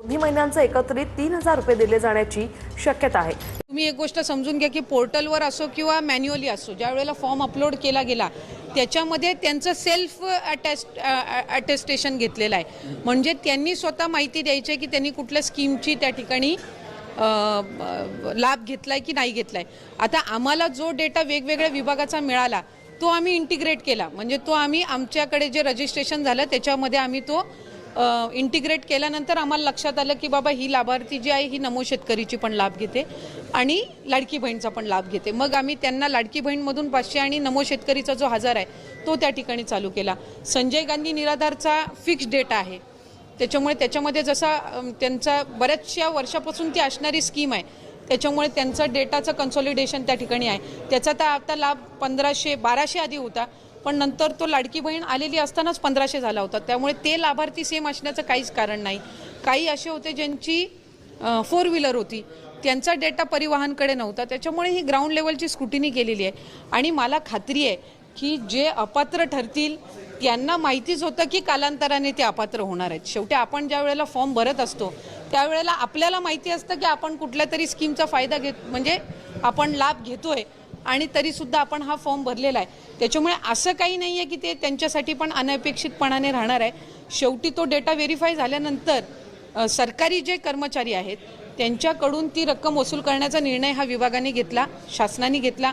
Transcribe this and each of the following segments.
दोन्ही महिन्यांचं एकत्रित तीन हजार रुपये दिले जाण्याची शक्यता आहे. तुम्ही एक गोष्ट समजून घ्या की पोर्टलवर असो किंवा मॅन्युअली असो ज्या वेळेला फॉर्म अपलोड केला गेला त्याच्यामध्ये त्यांचं सेल्फ अटेस्ट अटेस्टेशन घेतलेलं आहे. म्हणजे त्यांनी स्वतः माहिती द्यायची आहे की त्यांनी कुठल्या स्कीमची त्या ठिकाणी लाभ घेतलाय की नाही घेतलाय. आता आम्हाला जो डेटा वेगवेगळ्या विभागाचा मिळाला तो आम्ही इंटिग्रेट केला. म्हणजे तो आम्ही आमच्याकडे जे रजिस्ट्रेशन झालं त्याच्यामध्ये आम्ही तो इंटिग्रेट केल्यानंतर आम्हाला लक्षात आलं की बाबा ही लाभार्थी जी आहे ही नमो शेतकरीची पण लाभ घेते आणि लाडकी बहीणचा पण लाभ घेते. मग आम्ही त्यांना लाडकी बहीणमधून पाचशे आणि नमो शेतकरीचा जो हजार आहे तो त्या ठिकाणी चालू केला. संजय गांधी निराधारचा फिक्स डेटा आहे. त्याच्यामुळे त्याच्यामध्ये जसा त्यांचा बऱ्याचशा वर्षापासून ती असणारी स्कीम आहे. त्याच्यामुळे त्यांचं डेटाचं कन्सॉलिडेशन त्या ठिकाणी आहे. त्याचा तर आता लाभ पंधराशे बाराशे आधी होता. पण नंतर तो लाडकी बहीण आलेली असतानाच पंधराशे झाला होता. त्यामुळे ते लाभार्थी सेम असण्याचं काहीच कारण नाही. काही असे होते ज्यांची फोर व्हीलर होती. त्यांचा डेटा परिवहनकडे नव्हता. त्याच्यामुळे ही ग्राउंड लेवलची स्क्रुटिनी केलेली आहे. आणि मला खात्री आहे की जे अपात्र ठरतील त्यांना माहितीच होतं की कालांतराने ते अपात्र होणार आहेत. शेवटी आपण ज्या वेळेला फॉर्म भरत असतो त्यावेळेला आपल्याला माहिती असतं की आपण कुठल्या तरी स्कीमचा फायदा घेत म्हणजे आपण लाभ घेतोय. आणि तरीसुद्धा आपण हा फॉर्म भरलेला आहे. त्याच्यामुळे असं काही नाही आहे की ते त्यांच्यासाठी पण अनपेक्षितपणाने राहणार आहे. शेवटी तो डेटा व्हेरीफाय झाल्यानंतर सरकारी जे कर्मचारी आहेत त्यांच्याकडून ती रक्कम वसूल करण्याचा निर्णय हा विभागाने घेतला शासनाने घेतला.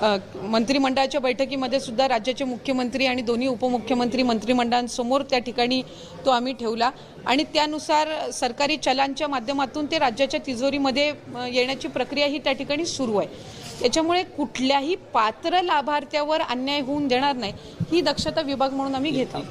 मंत्रिमंडळाच्या बैठकीमध्ये सुद्धा राज्याचे मुख्यमंत्री आणि दोन्ही उपमुख्यमंत्री मंत्रिमंडळांसमोर त्या ठिकाणी तो आम्ही ठेवला. आणि त्यानुसार सरकारी चलांच्या माध्यमातून ते राज्याच्या तिजोरीमध्ये येण्याची प्रक्रिया ही त्या ठिकाणी सुरू आहे. त्याच्यामुळे कुठल्याही पात्र लाभार्थ्यावर अन्याय होऊन देणार नाही ही दक्षता विभाग म्हणून आम्ही घेतो